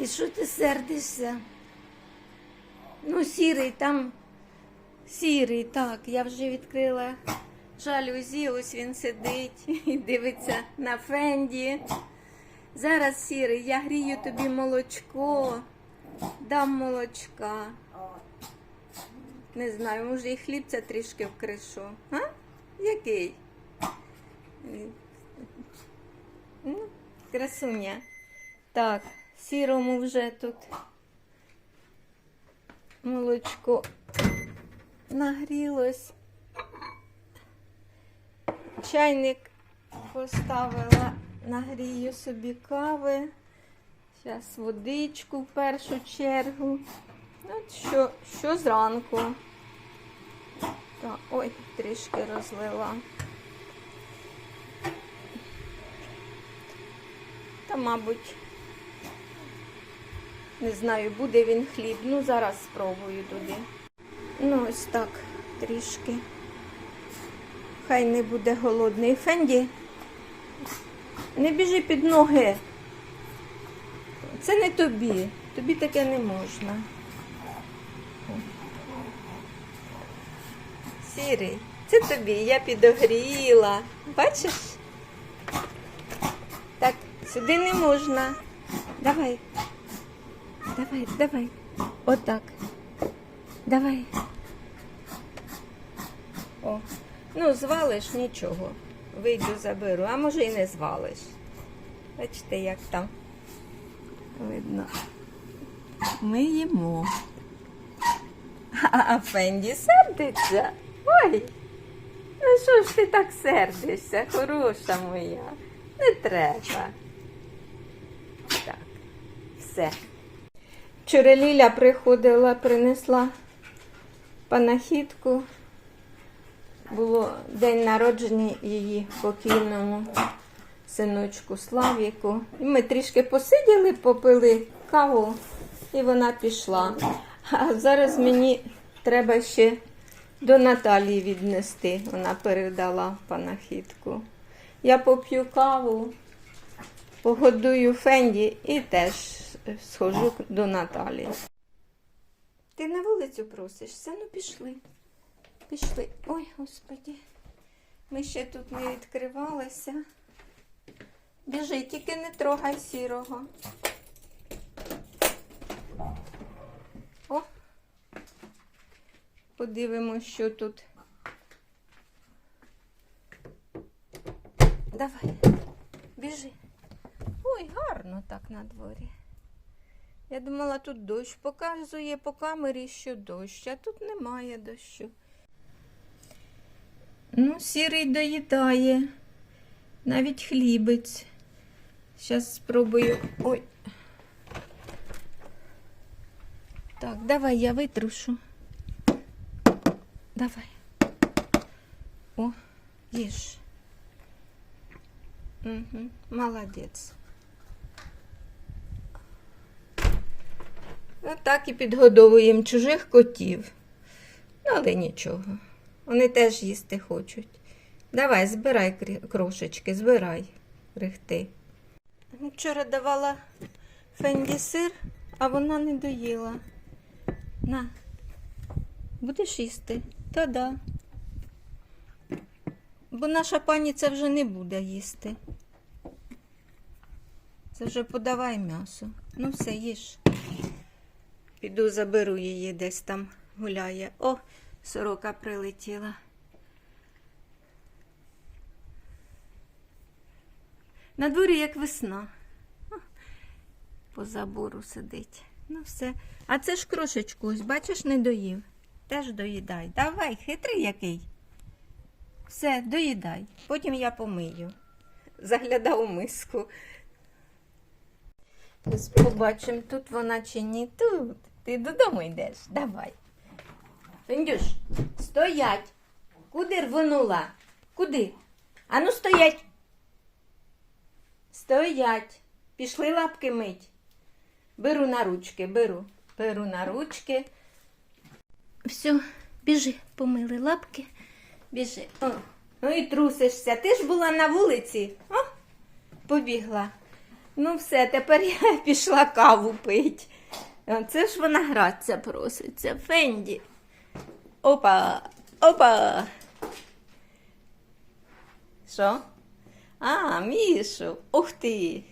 І що ти сердишся? Ну, сірий там. Сірий, так, я вже відкрила жалюзі, ось він сидить і дивиться на Фенді. Зараз сірий, я грію тобі молочко, дам молочка. Не знаю, може і хлібця трішки вкришу. А? Який? Ну, красуня. Так, сірому вже тут молочко нагрілось. Чайник поставила, нагрію собі кави. Зараз водичку в першу чергу. От що, що зранку. Так, ой, трішки розлила. Та, мабуть, не знаю, буде він хліб. Ну, зараз спробую туди. Ну, ось так, трішки. Хай не буде голодний. Фенді, не біжи під ноги. Це не тобі. Тобі таке не можна. Сірий, це тобі, я підогріла. Бачиш? Так, сюди не можна. Давай. Давай, давай. Отак. Давай. О. Ну, звалиш нічого. Вийду заберу, а може і не звалиш. Бачите, як там видно. Ми їмо. А Фенді сердиться. Ой, ну що ж ти так сердишся, хороша моя? Не треба. Так, все. Вчора Ліля приходила, принесла панахідку. Було день народження її покійному синочку Славіку. І ми трішки посиділи, попили каву, і вона пішла. А зараз мені треба ще до Наталії віднести. Вона передала панахідку. Я поп'ю каву, погодую Фенді і теж схожу до Наталі. Ти на вулицю просишся? Ну пішли. Пішли. Ой, господі. Ми ще тут не відкривалися. Біжи, тільки не трогай сірого. О. Подивимось, що тут. Давай, біжи. Ой, гарно так на дворі. Я думала, тут дощ показує по камері, що дощ, а тут немає дощу. Ну, сірий доїдає. Навіть хлібець. Зараз спробую. Ой. Так, давай я витрушу. Давай. О, їж. Угу, молодець. Отак і підгодовуємо чужих котів. Ну, але нічого. Вони теж їсти хочуть. Давай, збирай крошечки, збирай крихти. Вчора давала Фенді сир, а вона не доїла. На, будеш їсти? Та да. Бо наша пані це вже не буде їсти. Це вже подавай м'ясо. Ну все, їж. Піду заберу її десь там гуляє. О, сорока прилетіла. На дворі як весна. По забору сидить. Ну все. А це ж крошечку, ось бачиш, не доїв. Теж доїдай. Давай, хитрий який. Все, доїдай. Потім я помию. Заглядав у миску. Побачимо, тут вона чи ні. Тут. Ти додому йдеш. Давай. Фендюш, стоять. Куди рвонула? Куди? Ану стоять. Стоять. Пішли лапки мить. Беру на ручки, беру. Беру на ручки. Все, біжи, помили лапки. Біжи. О, ну і трусишся. Ти ж була на вулиці. О, побігла. Ну все, тепер я пішла каву пить. Це ж вона гратися проситься. Фенді. Опа, опа. Що? А, Мішу. Ух ти.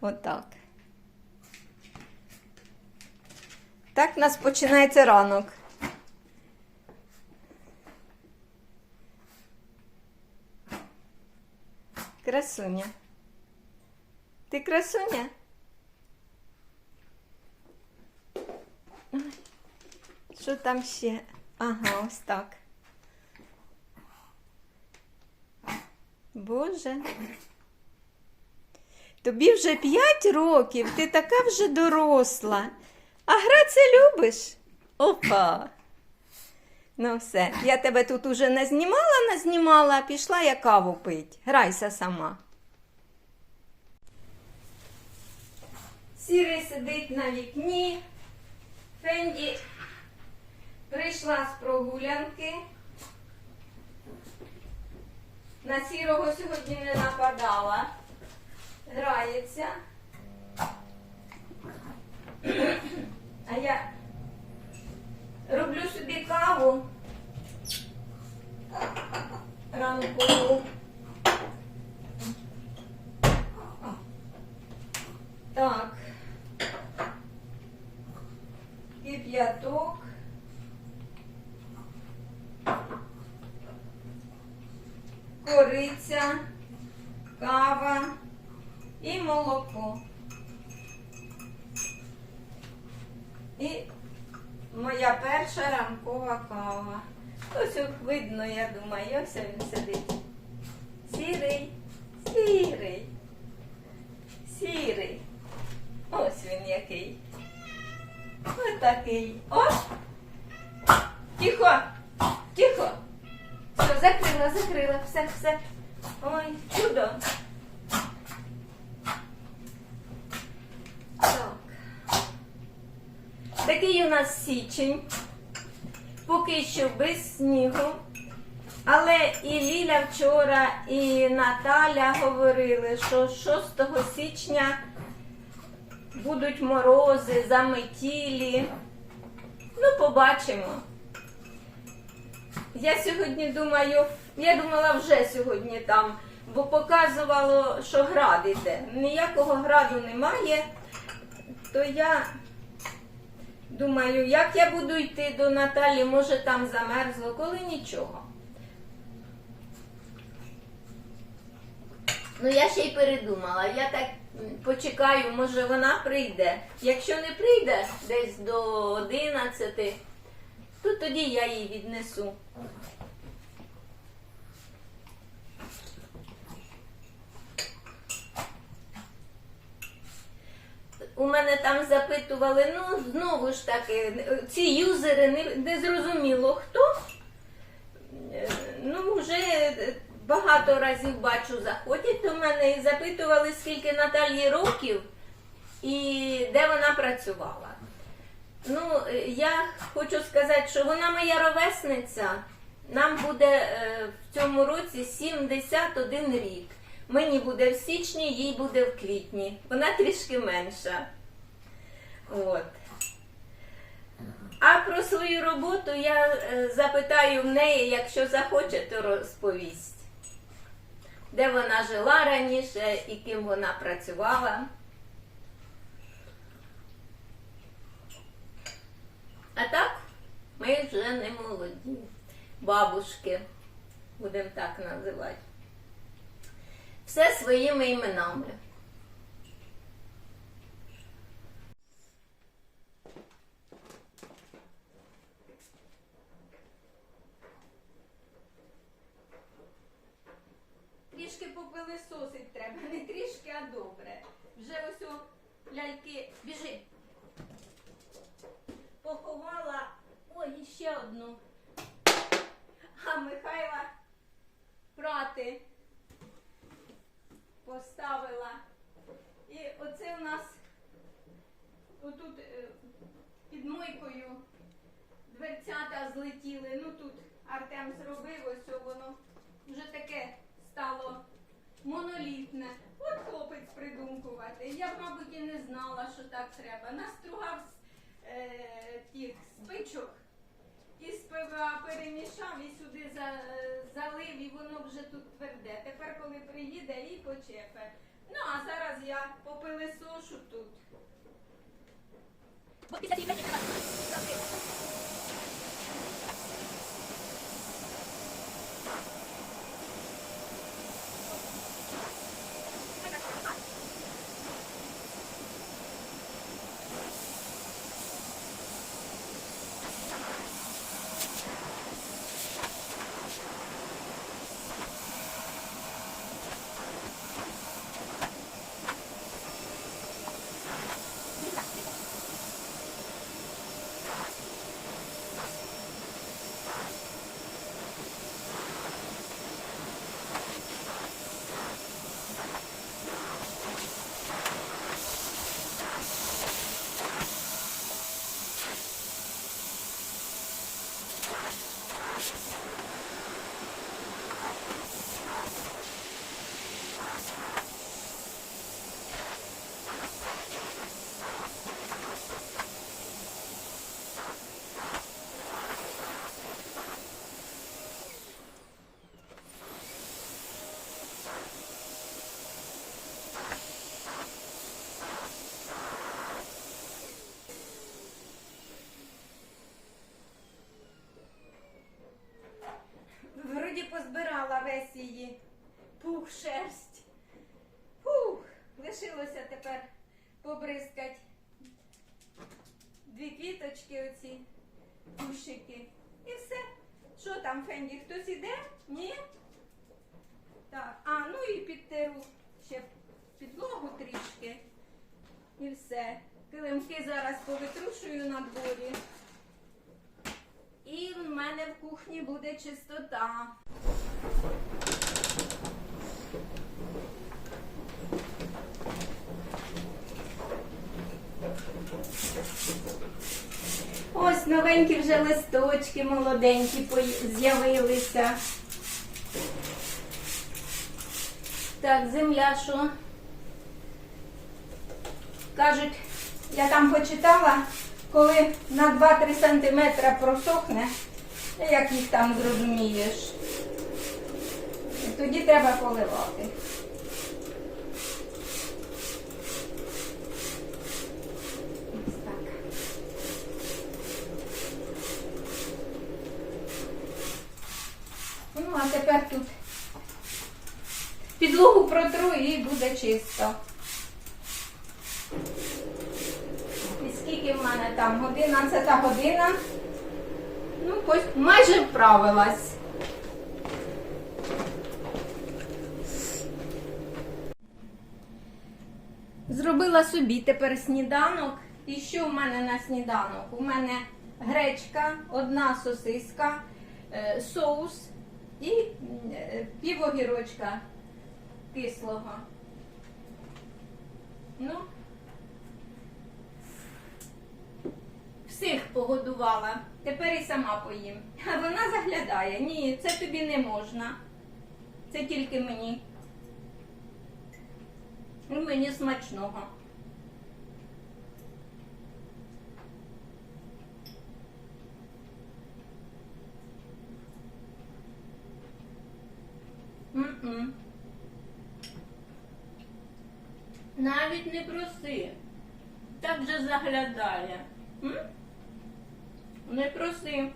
Отак. Так в нас починається ранок. Красуня. Ти красуня? Що там ще? Ага, ось так. Боже. Тобі вже 5 років, ти така вже доросла. А гратися любиш? Опа. Ну все, я тебе тут уже не знімала, не знімала, пішла я каву пить. Грайся сама. Сірий сидить на вікні. Фенді прийшла з прогулянки. На сірого сьогодні не нападала. Грається. А я роблю собі каву ранкову. Так. Кип'яток. Кориця, кава і молоко. І моя перша ранкова кава. Ось видно, я думаю, ось він сидить. Сірий, сірий. Ось він який. Ось такий. О! Тихо! Тихо! Все, закрила, закрила, все, все. Ой, чудо. Так. Такий у нас січень. Поки що без снігу. Але і Ліля вчора, і Наталя говорили, що 6 січня будуть морози, заметілі. Ну, побачимо. Я сьогодні думаю, я думала вже сьогодні там, бо показувало, що град іде. Ніякого граду немає, то я думаю, як я буду йти до Наталі, може там замерзло, коли нічого. Ну, я ще й передумала. Я так почекаю, може вона прийде. Якщо не прийде десь до 11, то тоді я її віднесу. У мене там запитували, ну знову ж таки, ці юзери не, не зрозуміло хто. Е, Ну, вже багато разів бачу, заходять до мене і запитували, скільки Наталії років і де вона працювала. Ну, я хочу сказати, що вона моя ровесниця. Нам буде е, в цьому році 71 рік. Мені буде в січні, їй буде в квітні. Вона трішки менша. От. А про свою роботу я е, запитаю в неї, якщо захоче, то розповість. Де вона жила раніше і ким вона працювала. А так, ми вже не молоді. Бабушки, будемо так називати. Все своїми іменами. Трішки попилисосить треба, не трішки, а добре. Вже ось о ляльки. Біжи. Поховала. Ой, і ще одну. А Михайла прати поставила. І оце у нас отут е, під мойкою дверцята злетіли. Ну тут Артем зробив, ось воно вже таке стало монолітне. От хлопець придумкувати. Я мабуть, і не знала, що так треба. Настругав е, тих спичок і з ПВА перемішав і сюди за, залив, і воно вже тут тверде. Тепер, коли приїде, і почепе. Ну, а зараз я попилисошу тут. Бо після треба пух, шерсть. Фух, лишилося тепер побризкать дві квіточки оці, кущики. І все. Що там, Фенді, хтось іде? Ні? Так, а, ну і підтеру ще підлогу трішки. І все. Килимки зараз повитрушую на дворі. І в мене в кухні буде чистота. Ось новенькі вже листочки молоденькі з'явилися. Так, земля що? Кажуть, я там почитала, коли на 2-3 сантиметра просохне, як їх там зрозумієш, тоді треба поливати. Ну, а тепер тут підлогу протру і буде чисто. І скільки в мене там? Одинадцята година. Ну, майже вправилась. Зробила собі тепер сніданок. І що в мене на сніданок? У мене гречка, одна сосиска, е, соус і е, пів огірочка кислого. Ну, всіх погодувала. Тепер і сама поїм. А вона заглядає. Ні, це тобі не можна. Це тільки мені. І мені смачного. Навіть не проси. Так же заглядає. М? Не проси.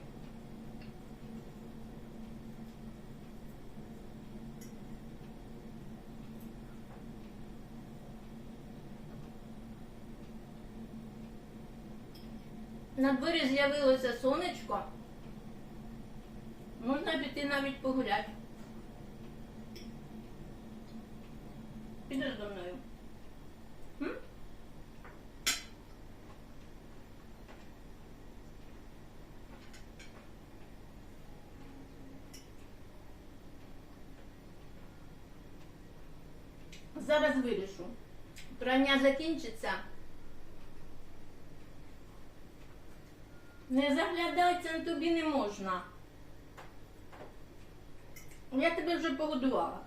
На дворі з'явилося сонечко. Можна піти навіть погуляти. Підеш зі мною. Зараз вирішу. Прання закінчиться. Не заглядайся, тобі не можна. Я тебе вже погодувала.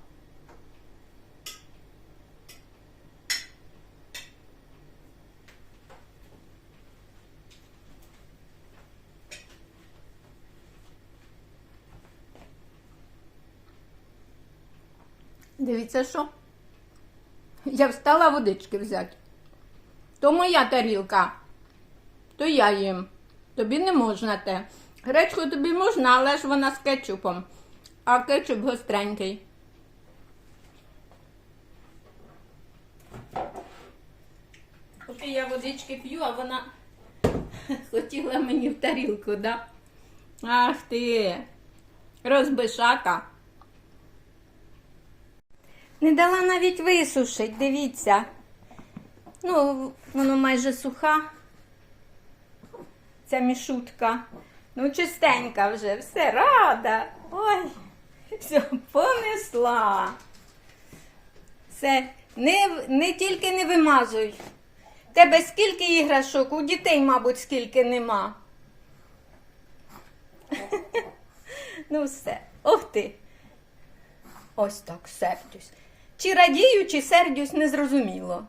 Дивіться, що? Я встала водички взяти. То моя тарілка, то я їм. Тобі не можна те. Гречку тобі можна, але ж вона з кетчупом. А кетчуп гостренький. Поки я водички п'ю, а вона хотіла мені в тарілку, да? Ах ти, розбишака. Не дала навіть висушить, дивіться. Ну, воно майже суха. Ця мішутка. Ну, чистенька вже, все рада. Ой, все, понесла. Все, не, не тільки не вимазуй. Тебе скільки іграшок, у дітей, мабуть, скільки нема. Ну, все. Ох ти. Ось так сердюсь. Чи радію, чи сердюсь, незрозуміло.